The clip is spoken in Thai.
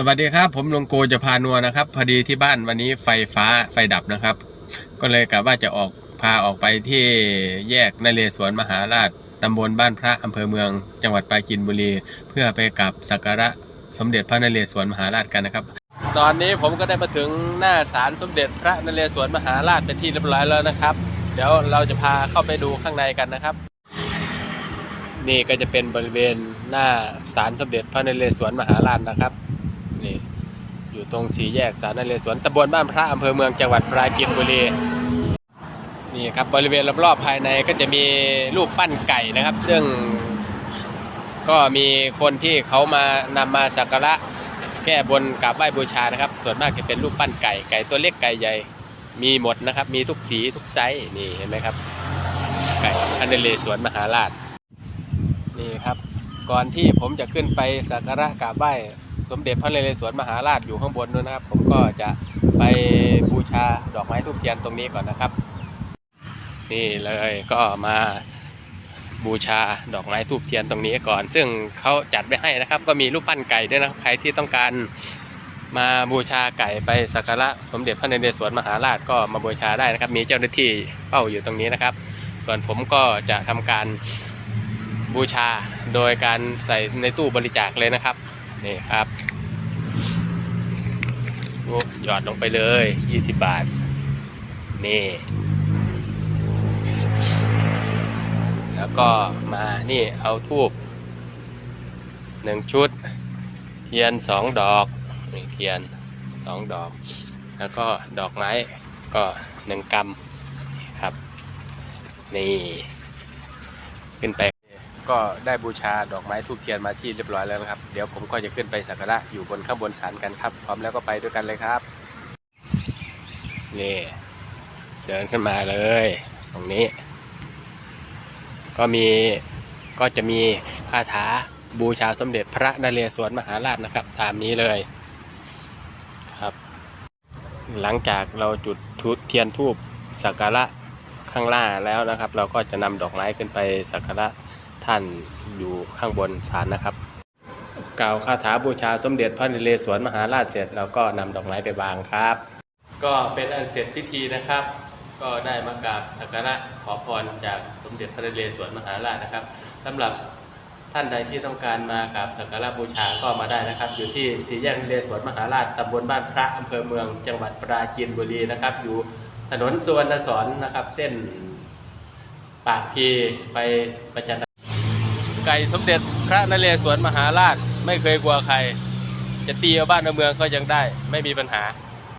สวัสดีครับ ผมหลวงโกจะพานัวนะครับ พอดีที่บ้านวันนี้ไฟฟ้าไฟดับนะครับ ก็เลยกะว่าจะออกพาออกไปที่แยกนเรศวรมหาราชตำบลบ้านพระอำเภอเมือง จังหวัดปราจีนบุรี เพื่อไปกราบสักการะสมเด็จพระนเรศวรมหาราชกันนะครับ ตอนนี้ผมก็ได้มาถึงหน้าศาลสมเด็จพระนเรศวรมหาราชเป็นที่เรียบร้อยแล้วนะครับ เดี๋ยวเราจะพาเข้าไปดูข้างในกันนะครับ นี่ก็จะเป็นบริเวณหน้าศาลสมเด็จพระนเรศวรมหาราชนะครับ นี่ อยู่ตรงสี่แยกศาลนเรศวรตำบลบ้านพระอำเภอเมืองจังหวัดปราจีนบุรีนี่ครับบริเวณรอบๆภายในก็จะมีรูปปั้นไก่นะครับ ซึ่งก็มีคนที่เขามานำมาสักการะแก้บนกราบไหว้บูชานะครับ ส่วนมากจะเป็นรูปปั้นไก่ไก่ตัวเล็กไก่ใหญ่มีหมดนะครับ มีทุกสีทุกไซส์นี่เห็นไหมครับ ไก่พรนเรศวรมหาราชนี่ครับ ก่อนที่ผมจะขึ้นไปสักการะกราบไหว้ สมเด็จพระนเรศวรมหาราชอยู่ข้างบนนู้นนะครับ ผมก็จะไปบูชาดอกไม้ทูบเทียนตรงนี้ก่อนนะครับ นี่เลยก็มาบูชาดอกไม้ทูบเทียนตรงนี้ก่อน ซึ่งเขาจัดไว้ให้นะครับ ก็มีรูปปั้นไก่ด้วยนะครับ ใครที่ต้องการมาบูชาไก่ไปสักการะสมเด็จพระนเรศวรมหาราชก็มาบูชาได้นะครับ มีเจ้าหน้าที่เฝ้าอยู่ตรงนี้นะครับ ส่วนผมก็จะทำการบูชาโดยการใส่ในตู้บริจาคเลยนะครับ นี่ครับโอ้หยอดลงไปเลย 20 บาท นี่ แล้วก็มานี่เอาทูบหนึ่งชุด เทียนสองดอกนี่เทียนสองดอก แล้วก็ดอกไม้ก็หนึ่งกำครับ นี่ ขึ้นไป ก็ได้บูชาดอกไม้ทูบเทียนมาที่เรียบร้อยแล้วนะครับ เดี๋ยวผมก็จะขึ้นไปสักการะอยู่บนข้างบนศาลกันครับ พร้อมแล้วก็ไปด้วยกันเลยครับนี่เดินขึ้นมาเลย ตรงนี้ ก็มีก็จะมีคาถาบูชาสมเด็จพระนเรศวรมหาราชนะครับ ตามนี้เลยครับ หลังจากเราจุดทุเทียนทูบสักการะข้างล่างแล้วนะครับ เราก็จะนำดอกไม้ขึ้นไปสักการะ ท่านอยู่ข้างบนศาลนะครับ กล่าวคาถาบูชาสมเด็จพระนเรศวรมหาราชเสร็จเราก็นำดอกไม้ไปวางครับ ก็เป็นอันเสร็จพิธีนะครับ ก็ได้มากราบสักการะขอพรจากสมเด็จพระนเรศวรมหาราชนะครับสำหรับท่านใดที่ต้องการมากราบสักการะบูชาก็มาได้นะครับ อยู่ที่สี่แยกนเรศวรมหาราชตำบลบ้านพระอำเภอเมือง จังหวัดปราจีนบุรีนะครับ อยู่ถนนสุวรรณสอนนะครับ เส้นปากพีไปประจัน ไก่สมเด็จพระนเรศวรมหาราช ไม่เคยกลัวใคร จะตีเอาบ้านเอาเมืองก็ยังได้ ไม่มีปัญหา